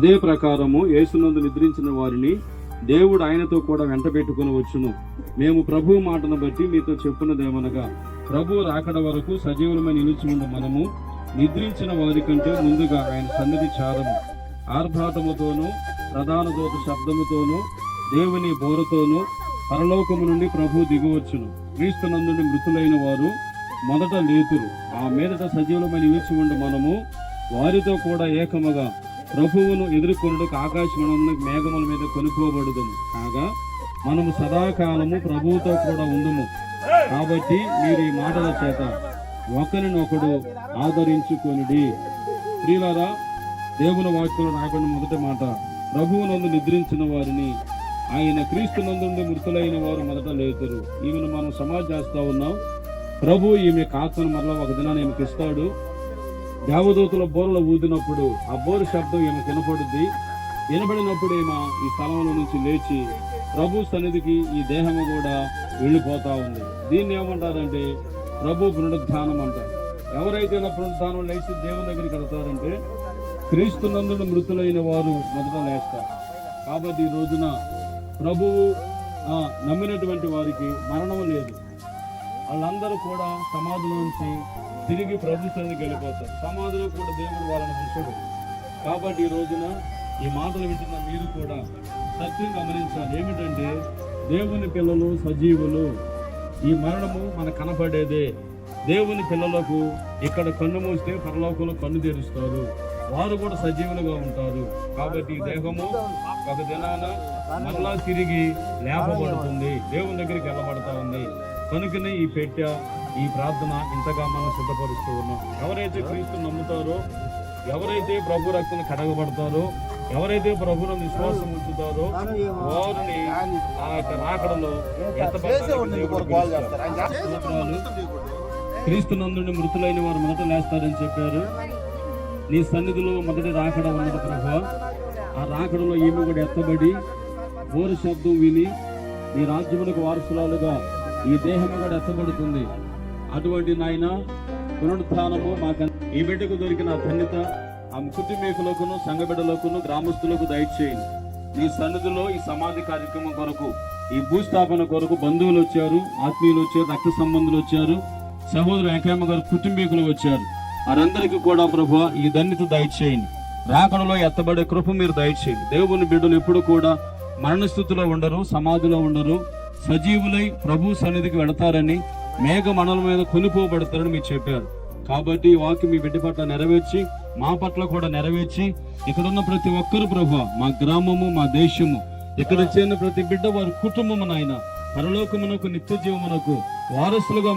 అదే ప్రకారము యేసునందు నిద్రించిన వారిని దేవుడు ఆయనతో కూడా వెంట పెట్టుకుని వచ్చును. మేము ప్రభు మాటను బట్టి మీతో చెప్పున్నదేమనగా ప్రభు రాకడ వరకు సజీవులమై నిలిచి ఉన్న మనము నిద్రించిన వారి కంటే ముందుగా ఆయన సన్నిధి చారము ఆర్భాటముతోనూ ప్రధాన దూత శబ్దముతోనూ దేవుని బోరతోనూ పరలోకము నుండి ప్రభు దిగువచ్చును క్రీస్తునందుని మృతులైన వారు మొదట లేతురు. ఆ మీదట సజీవులమై నిలిచి ఉండి మనము వారితో కూడా ఏకముగా ప్రభువును ఎదుర్కొనుటకు ఆకాశమణమును మేఘముల మీద కొనుక్కోబడుదుము. కాగా మనము సదాకాలము ప్రభువుతో కూడా ఉందము. కాబట్టి మీరు ఈ మాటల చేత ఒకరినొకడు ఆదరించుకొనిడి. ప్రియులారా దేవుని వాక్యంలో రాకుండా మొదటి మాట ప్రభువునందు నిద్రించిన వారిని ఆయన క్రీస్తు నందు మృతులైన వారు మొదట లేతురు. ఈమెను మనం సమాజ్ చేస్తా ఉన్నాం. ప్రభు ఈమె కాచను మరలా ఒక దినాన్ని ఈమెకి ఇస్తాడు దేవదూతల బోరలు ఊదినప్పుడు ఆ బోరు శబ్దం ఈమె వినపడుద్ది. వినబడినప్పుడు ఈమె ఈ స్థలంలో నుంచి లేచి ప్రభు సన్నిధికి ఈ దేహము కూడా వెళ్ళిపోతా ఉంది. దీన్ని ఏమంటారంటే ప్రభు పునరుద్ధానం అంటారు. ఎవరైతే నా పునరుద్ధానం లేచి దేవుని దగ్గరికి వెళ్తారంటే క్రీస్తు నందుడు మృతులైన వారు మొదట లేస్తారు. కాబట్టి ఈ రోజున ప్రభువు నమ్మినటువంటి వారికి మరణం లేదు. వాళ్ళందరూ కూడా సమాధిలో నుంచి తిరిగి ప్రభు గెలిపోతారు వెళ్ళిపోతారు. సమాధిలో కూడా దేవుడు వాళ్ళని ఉంచడు కాబట్టి ఈ రోజున ఈ మాటలు వింటున్న మీరు కూడా సత్యం గమనించాలి. ఏమిటంటే దేవుని పిల్లలు సజీవులు. ఈ మరణము మన కనపడేదే. దేవుని పిల్లలకు ఇక్కడ కన్ను మూస్తే పరలోకంలో కన్ను తెరుస్తారు. వారు కూడా సజీవులుగా ఉంటారు. కాబట్టి ఈ దేహము ఒక దినాన మరలా తిరిగి లేపబడుతుంది. దేవుని దగ్గరికి వెళ్ళబడతా ఉంది. కనుకనే ఈ పెట్టె ఈ ప్రార్థన ఇంతగా మనం సిద్ధపరుస్తూ ఉన్నాం. ఎవరైతే క్రీస్తు నమ్ముతారో ఎవరైతే ప్రభు రక్తం కడగబడతారో ఎవరైతే ప్రభును విశ్వాసం ఉంచుతారో వారిని ఆ యొక్క రాకడలో. క్రీస్తు నందుని మృతులైన వారు మొదట లేస్తారని చెప్పారు. నీ సన్నిధిలో మొదటి రాకడ ఉన్నది ప్రభు. ఆ రాకడలో ఈమె కూడా ఎత్తబడి బోరు శబ్దం విని నీ రాజ్యములకు వారసురాలుగా ఈ దేహము కూడా ఎత్తబడుతుంది. అటువంటి నాయన పునరుత్నము మాకు ఈ బిడ్డకు దొరికిన ధన్యత ఆ కుటుంబీకులకును సంఘ బిడ్డలకును గ్రామస్తులకు దయచేయండి. ఈ సన్నిధిలో ఈ సమాధి కార్యక్రమం కొరకు ఈ భూస్థాపన కొరకు బంధువులు వచ్చారు ఆత్మీయులు వచ్చారు రక్త సంబంధులు వచ్చారు సహోదరు వెంకయ్యమ్మ గారు కుటుంబీకులు వచ్చారు. వారందరికీ కూడా ప్రభు ఈ ధన్యత దయచేయండి. రాకడలో ఎత్తబడే కృప మీరు దయచేయండి. దేవుని బిడ్డలు ఎప్పుడు కూడా మరణస్థితిలో ఉండరు సమాధిలో ఉండరు. సజీవులై ప్రభు సన్నిధికి వెళతారని మేఘ మనల మీద కొనిపోబడతారని మీరు చెప్పారు. కాబట్టి ఈ వాక్యం మీ బిడ్డ పట్ల నెరవేర్చి మా పట్ల కూడా నెరవేర్చి ఇక్కడున్న ప్రతి ఒక్కరు ప్రభు మా గ్రామము మా దేశము ఇక్కడ చేరిన ప్రతి బిడ్డ వారి కుటుంబము నాయన పరలోకమునకు నిత్య జీవమునకు వారసులుగా